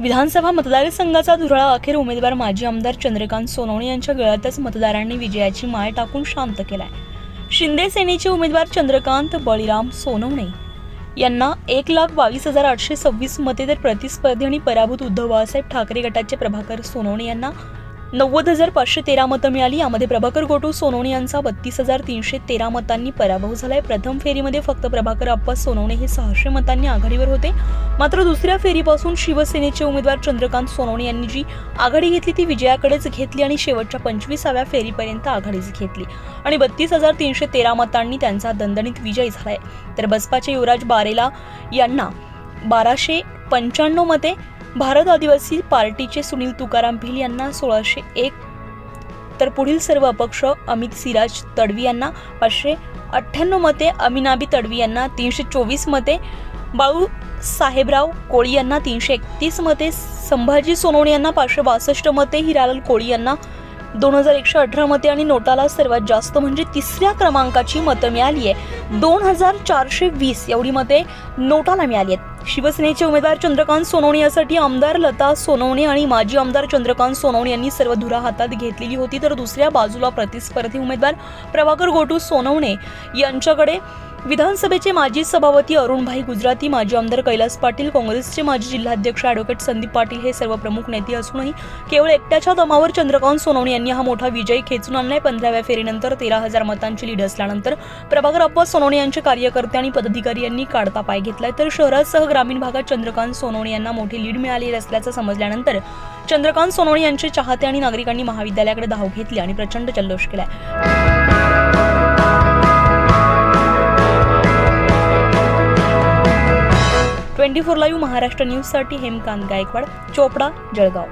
विधानसभा मतदारसंघाचा धुराळा अखेर उमेदवार माजी आमदार चंद्रकांत सोनवणे यांच्या गळ्यातच मतदारांनी विजयाची माळ टाकून शांत केलाय. शिंदे सेनेचे उमेदवार चंद्रकांत बळीराम सोनवणे यांना एक लाख बावीस हजार आठशे सव्वीस मते तर प्रतिस्पर्धी आणि पराभूत उद्धव बाळासाहेब ठाकरे गटाचे प्रभाकर सोनवणे यांना नव्वद हजार पाचशे तेरा मतं मिळाली. यामध्ये प्रभाकर गोटू सोनवणे यांचा बत्तीस हजार तीनशे तेरा मतांनी पराभव झालाय. प्रथम फेरीमध्ये फक्त प्रभाकर आप्पा सोनवणे हे सहाशे मतांनी आघाडीवर होते. मात्र दुसऱ्या फेरीपासून शिवसेनेचे उमेदवार चंद्रकांत सोनवणे यांनी जी आघाडी घेतली ती विजयाकडेच घेतली आणि शेवटच्या पंचवीसाव्या फेरीपर्यंत आघाडीच घेतली. आणि बत्तीस हजार तीनशे तेरा मतांनी त्यांचा दणदणीत विजय झालाय. तर बसपाचे युवराज बारेला यांना बाराशे पंच्याण्णव मते भारत आदिवासी पार्टीचे सुनील तुकाराम भिल यांना सोळाशे एक. तर पुढील सर्व अपक्ष अमित सिराज तडवी यांना पाचशे अठ्ठ्याण्णव मते अमिनाबी तडवी यांना तीनशे चोवीस मते बाळू साहेबराव कोळी यांना तीनशे एकतीस मते संभाजी सोनवणे यांना पाचशे बासष्ट मते हिरालाल कोळी यांना दोन हजार एकशे अठरा मते आणि नोटाला सर्वात जास्त म्हणजे तिसऱ्या क्रमांकाची मतं मिळाली आहे. दोन हजार चारशे वीस एवढी मते नोटाला मिळाली आहेत. शिवसेनेचे उमेदवार चंद्रकांत सोनवणे यासाठी आमदार लता सोनवणे आणि माजी आमदार चंद्रकांत सोनवणे यांनी सर्व धुरा हातात घेतलेली होती. तर दुसऱ्या बाजूला प्रतिस्पर्धी उमेदवार प्रभाकर गोटू सोनवणे यांच्याकडे विधानसभेचे माजी सभापती अरुणभाई गुजराती माजी आमदार कैलास पाटील काँग्रेसचे माजी जिल्हाध्यक्ष अॅडव्होकेट संदीप पाटील हे सर्व प्रमुख नेते असूनही केवळ एकट्याच्या दमावर चंद्रकांत सोनवणे यांनी हा मोठा विजय खेचून आणलाय. पंधराव्या फेरीनंतर तेरा हजार मतांची लीड असल्यानंतर प्रभाकर अप्पा सोनवणे यांचे कार्यकर्ते आणि पदाधिकारी यांनी काढता पाय घेतलाय. तर शहरासह ग्रामीण भागात चंद्रकांत सोनवणे यांना मोठी लीड मिळाली असल्याचं समजल्यानंतर चंद्रकांत सोनवणे यांचे चाहते आणि नागरिकांनी महाविद्यालयाकडे धाव घेतली आणि प्रचंड जल्लोष केलाय. ट्वेंटी फोर लाईव्ह महाराष्ट्र न्यूजसाठी हेमकांत गायकवाड चोपडा जळगाव.